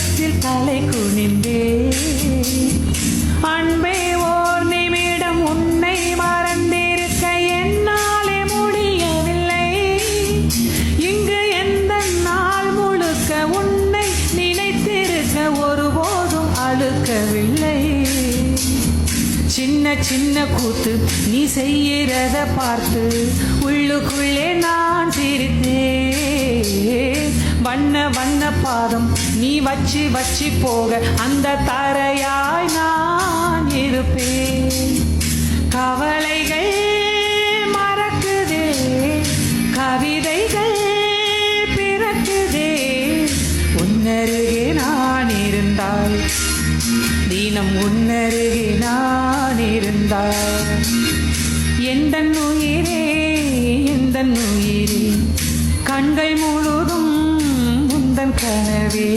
கட்டில் தலை குனிந்தே அன்பே ஓர் நிமிடம் உன்னை மறந்திருக்க என்னாலே முடியவில்லை. இங்கு எந்த நாள் முழுக்க உன்னை நினைத்திருக்க ஒருபோதும் அழுக்கவில்லை. சின்ன சின்ன கூத்து நீ செய்யறத பார்த்து உள்ளு வண்ண வண்ண பாதம். நீ வச்சு வச்சு போக அந்த தரையாய் நான் இருப்பேன். கவலைகள் மறக்குதே கவிதைகள் பிறக்குதே. உன்னருகே நான் இருந்தால் தினம் உன்னருகே நான் இருந்தால். எந்த உயிரே எந்த உயிரே. கண்கள் முழுதும் உந்தன் கனவே